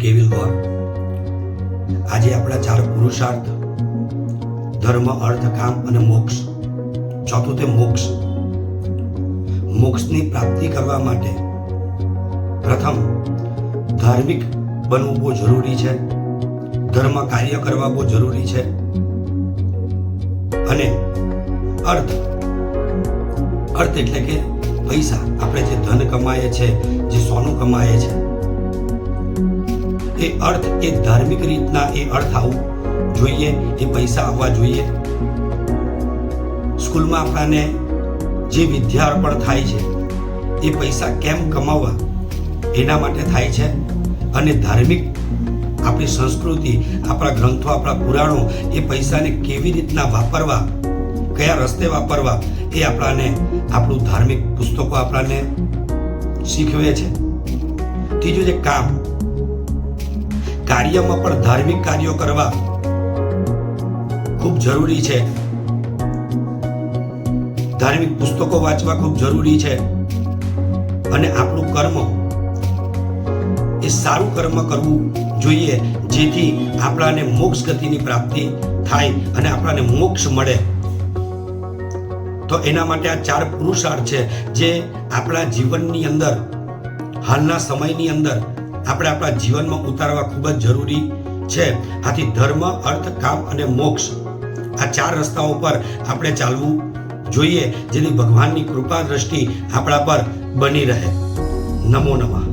કેવિલ ગોર આજે આપણા ચાર પુરુષાર્થ, ધર્મ, અર્થ, કામ અને મોક્ષ. ચોથું તે મોક્ષ. મોક્ષની પ્રાપ્તિ કરવા માટે પ્રથમ ધાર્મિક બનવું બહુ જરૂરી છે. ધર્મ કાર્ય કરવા બહુ જરૂરી છે. અને અર્થ અર્થ એટલે કે પૈસા. આપણે જે ધન કમાઈએ છે, જે સોનું કમાઈએ છે એ અર્થ એ ધાર્મિક રીતના એ અર્થ આવવું જોઈએ, એ પૈસા આવવા જોઈએ. સ્કૂલમાં આપણાને જે વિદ્યા અર્પણ થાય છે, એ પૈસા કેમ કમાવવા? એના માટે થાય છે. અને ધાર્મિક આપણી સંસ્કૃતિ, આપણા ગ્રંથો, આપણા પુરાણો એ પૈસાને કેવી રીતના વાપરવા, કયા રસ્તે વાપરવા એ આપણાને, આપણું ધાર્મિક પુસ્તકો આપણાને શીખવે છે. ત્રીજું છે કામ કાર્યમાં પણ ધાર્મિક કાર્યો કરવા ખૂબ જરૂરી છે. ધાર્મિક પુસ્તકો વાંચવા ખૂબ જરૂરી છે. અને આપણું કર્મ એ સારું કર્મ કરવું જોઈએ, જેથી આપણાને મોક્ષ ગતિની પ્રાપ્તિ થાય અને આપણાને મોક્ષ મળે. તો એના માટે આ ચાર પુરુષાર્થ છે, જે આપણા જીવનની અંદર, હાલના સમયની અંદર આપણે આપણા જીવનમાં ઉતારવા ખૂબ જ જરૂરી છે. આથી ધર્મ, અર્થ, કામ અને મોક્ષ આ ચાર રસ્તાઓ પર આપણે ચાલવું જોઈએ જેથી ભગવાનની કૃપા દ્રષ્ટિ આપણા પર બની રહે. નમો નમઃ.